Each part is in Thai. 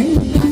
me.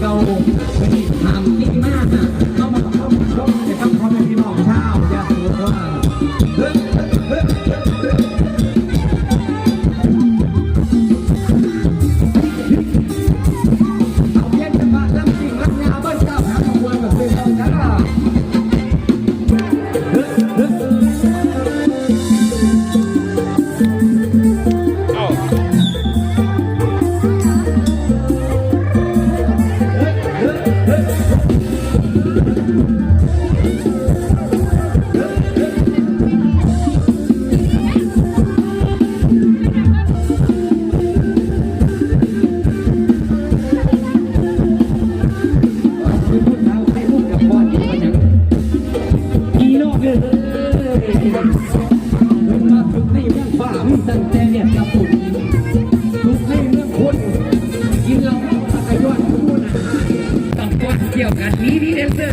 เก้าองค์ ดงเนี่ยกระปุกลุกให้เรื่องคนกินเราตะยอดพูดนะต้องกดเกี่ยวกันนี้นี่เด้อ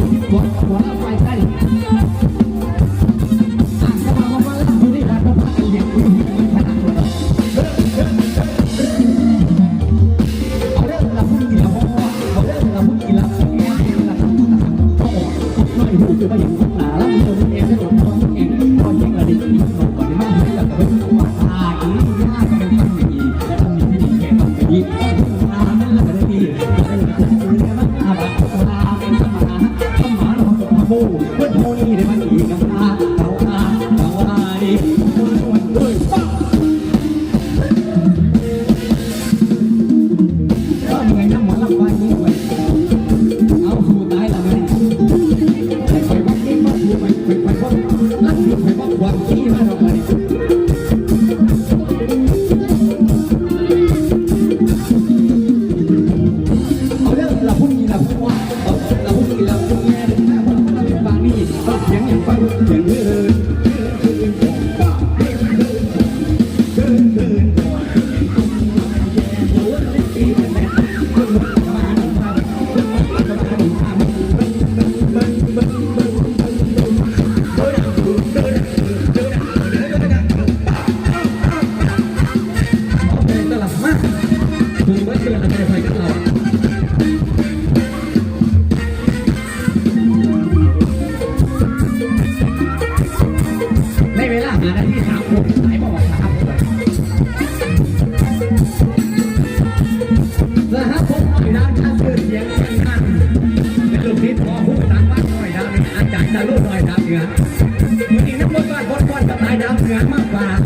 If you want to, what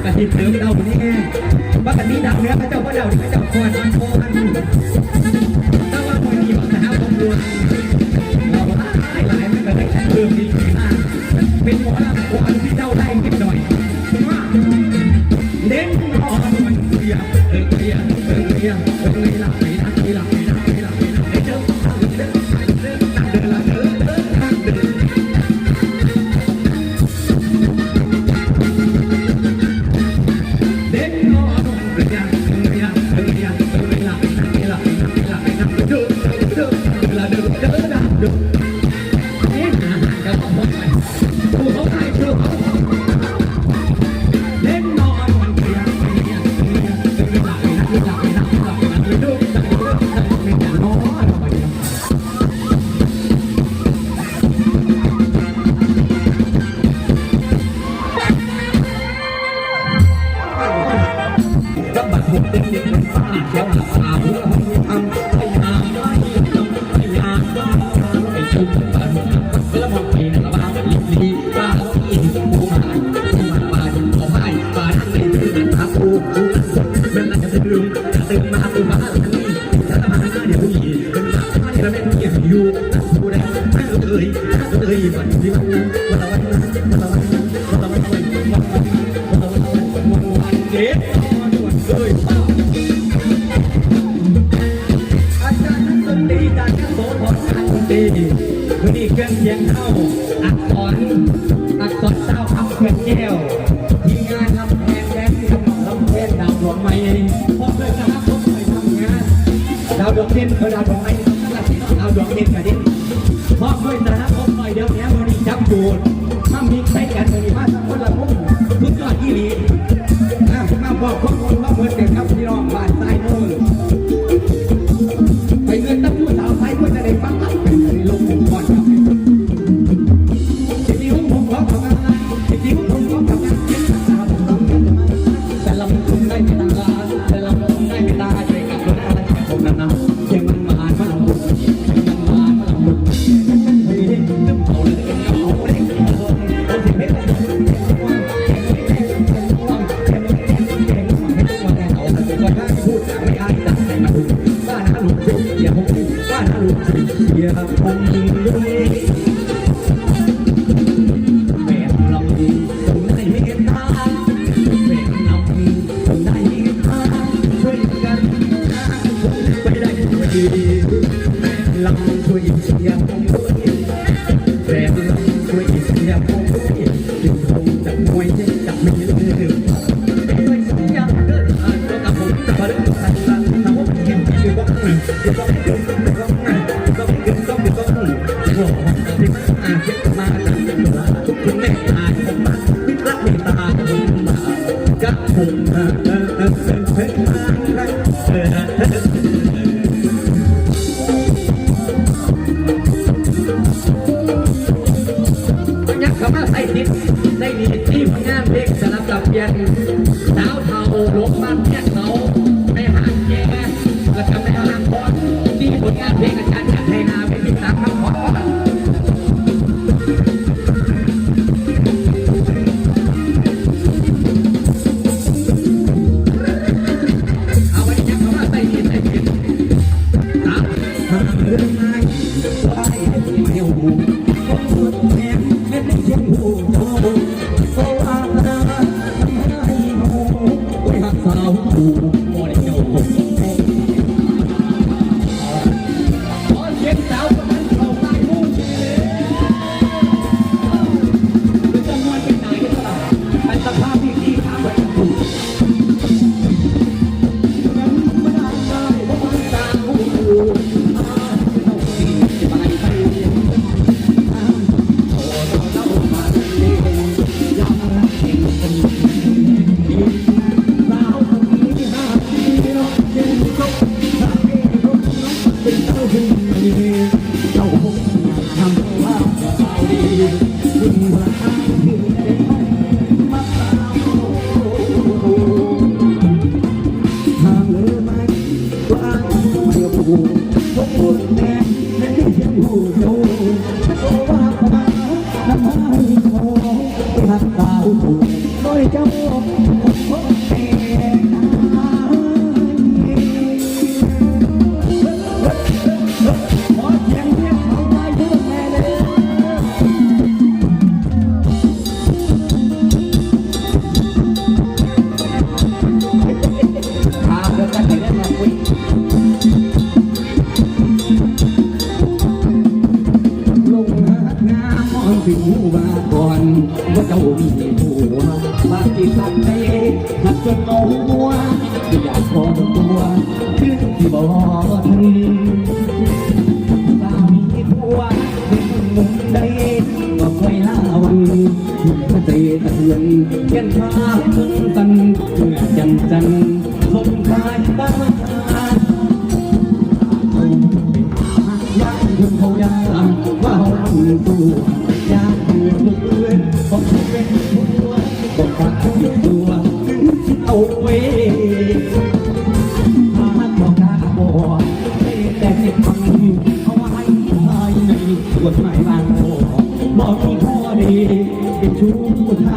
กระติดเติมเรานี่แว่บักกันนี้ดับเนื้อพระเจ้าพระเดาที่พระเจ้าควรอันโพอันตะว่ามวยดีบักนะครับผมดู องเด็กกันดิมอบด้ยสรพบหน่อยเดี๋ยวแก้มวันนี้จับโจรถ้ามีใครกันวันนี้มาสักคนละมุ้กทุกยอดที่ลี พระเจตะเทือนยันภาพเมืตัน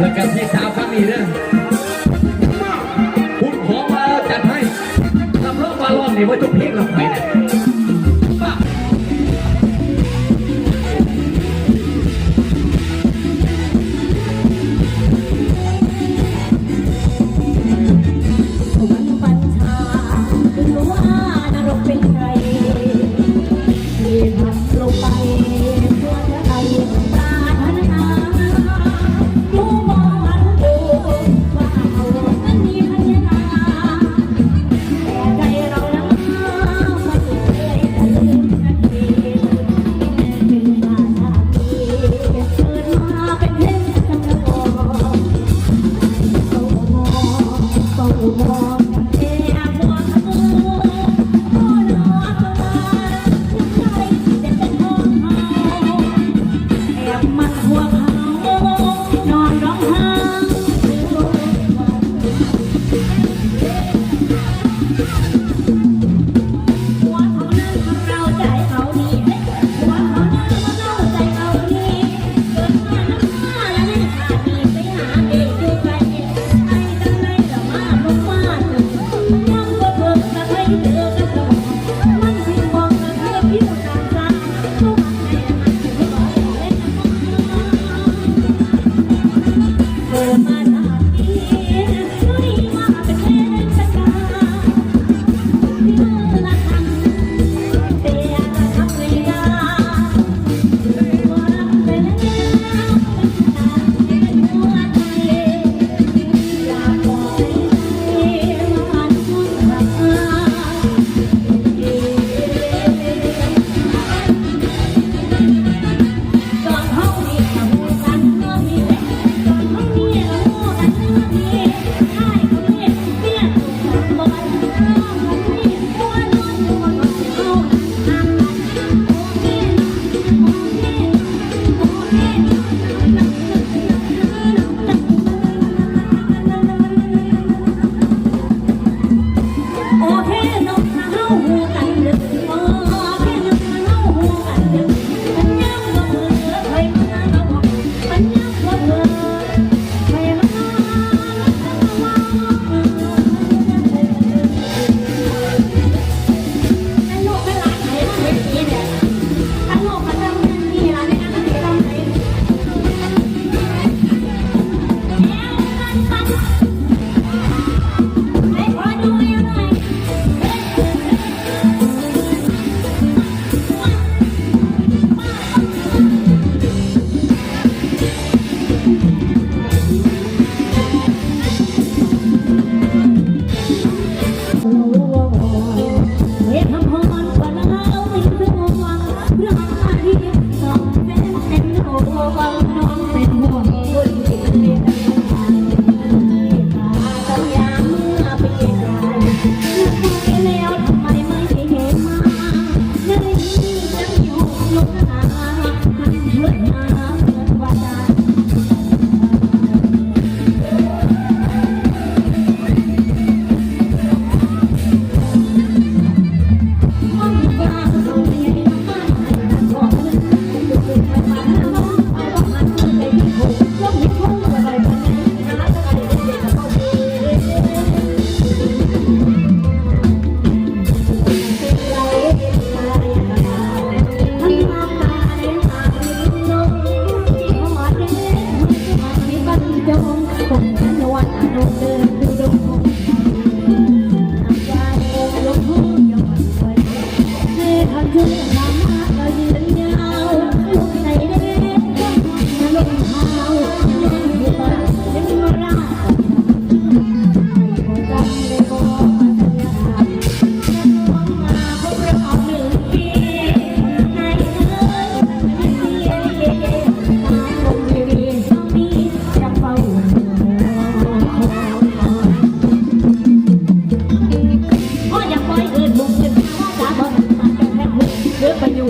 และกันที่ส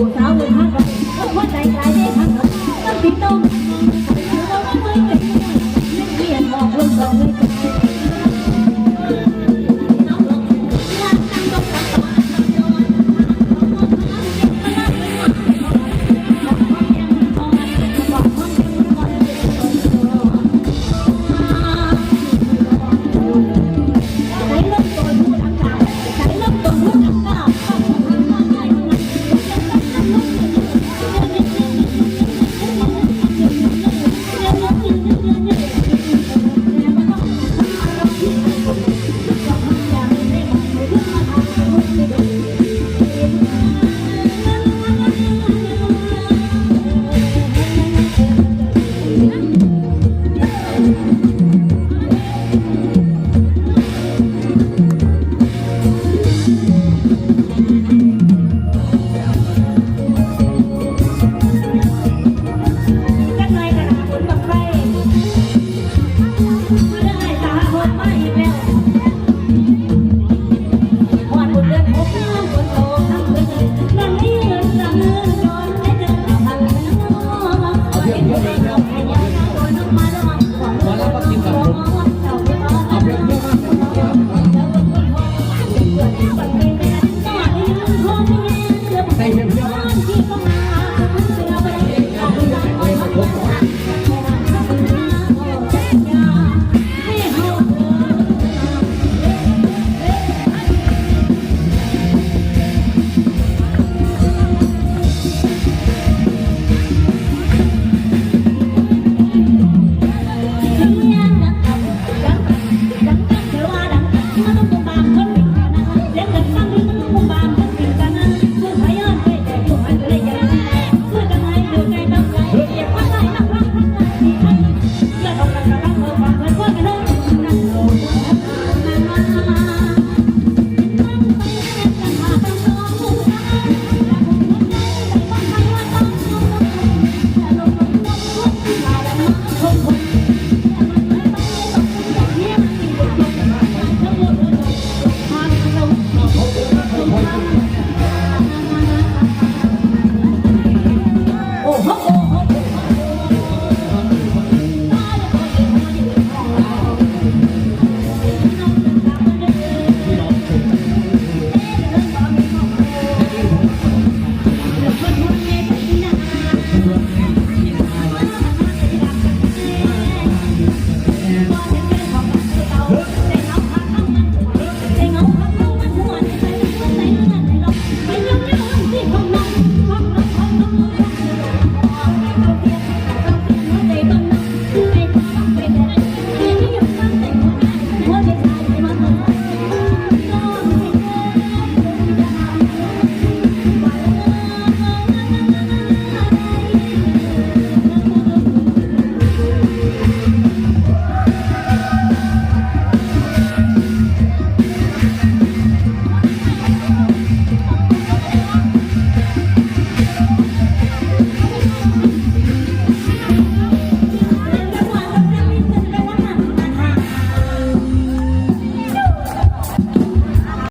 อยู่ส